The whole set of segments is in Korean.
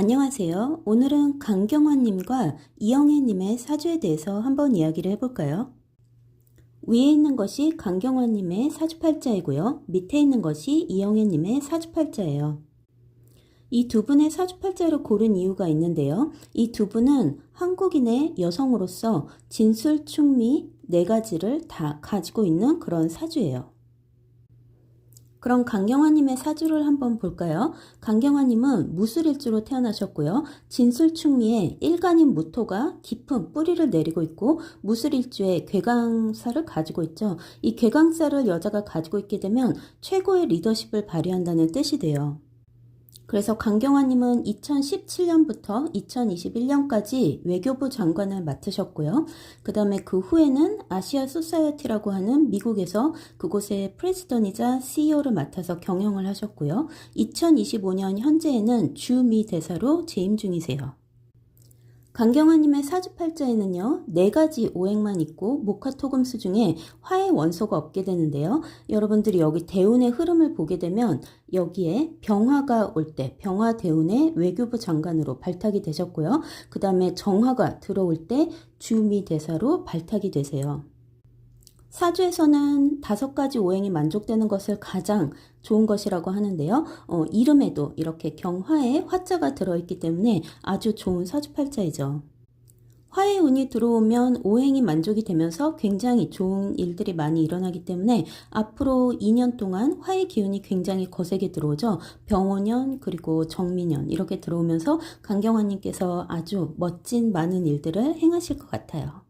안녕하세요. 오늘은 강경화님과 이영애님의 사주에 대해서 한번 이야기를 해볼까요? 위에 있는 것이 강경화님의 사주팔자이고요. 밑에 있는 것이 이영애님의 사주팔자예요. 이 두 분의 사주팔자를 고른 이유가 있는데요. 이 두 분은 한국인의 여성으로서 진술, 충미 네 가지를 다 가지고 있는 그런 사주예요. 그럼 강경화님의 사주를 한번 볼까요? 강경화님은 무술일주로 태어나셨고요. 진술충미에 일간인 무토가 깊은 뿌리를 내리고 있고 무술일주에 괴강사를 가지고 있죠. 이 괴강사를 여자가 가지고 있게 되면 최고의 리더십을 발휘한다는 뜻이 돼요. 그래서 강경화님은 2017년부터 2021년까지 외교부 장관을 맡으셨고요. 그 다음에 그 후에는 아시아 소사이어티라고 하는 미국에서 그곳의 프레지던이자 CEO를 맡아서 경영을 하셨고요. 2025년 현재에는 주미 대사로 재임 중이세요. 강경화님의 사주팔자에는요, 네 가지 오행만 있고 목화 토금수 중에 화의 원소가 없게 되는데요. 여러분들이 여기 대운의 흐름을 보게 되면 여기에 병화가 올 때 병화 대운의 외교부 장관으로 발탁이 되셨고요. 그 다음에 정화가 들어올 때 주미 대사로 발탁이 되세요. 사주에서는 다섯 가지 오행이 만족되는 것을 가장 좋은 것이라고 하는데요. 어, 이름에도 이렇게 경화에 화자가 들어있기 때문에 아주 좋은 사주팔자이죠. 화의 운이 들어오면 오행이 만족이 되면서 굉장히 좋은 일들이 많이 일어나기 때문에 앞으로 2년 동안 화의 기운이 굉장히 거세게 들어오죠. 병원년 그리고 정민년 이렇게 들어오면서 강경화님께서 아주 멋진 많은 일들을 행하실 것 같아요.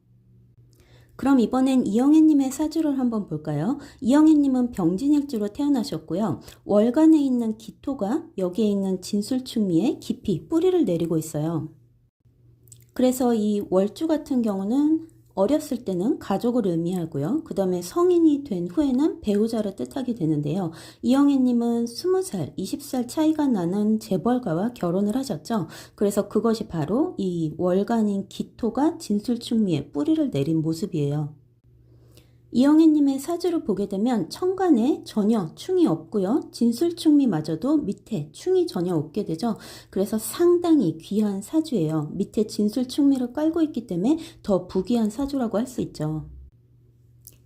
그럼 이번엔 이영애님의 사주를 한번 볼까요? 이영애님은 병진일주로 태어나셨고요. 월간에 있는 기토가 여기에 있는 진술충미에 깊이 뿌리를 내리고 있어요. 그래서 이 월주 같은 경우는 어렸을 때는 가족을 의미하고요. 그 다음에 성인이 된 후에는 배우자를 뜻하게 되는데요. 이영애님은 20살, 20살 차이가 나는 재벌가와 결혼을 하셨죠. 그래서 그것이 바로 이 월간인 기토가 진술충미에 뿌리를 내린 모습이에요. 이영애님의 사주를 보게 되면 천간에 전혀 충이 없고요. 진술충미마저도 밑에 충이 전혀 없게 되죠. 그래서 상당히 귀한 사주예요. 밑에 진술충미를 깔고 있기 때문에 더 부귀한 사주라고 할 수 있죠.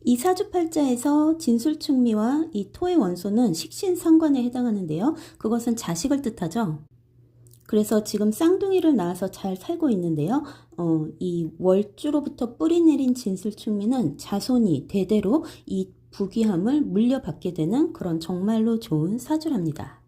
이 사주팔자에서 진술충미와 이 토의 원소는 식신상관에 해당하는데요. 그것은 자식을 뜻하죠. 그래서 지금 쌍둥이를 낳아서 잘 살고 있는데요. 어, 이 월주로부터 뿌리 내린 진술충미는 자손이 대대로 이 부귀함을 물려받게 되는 그런 정말로 좋은 사주랍니다.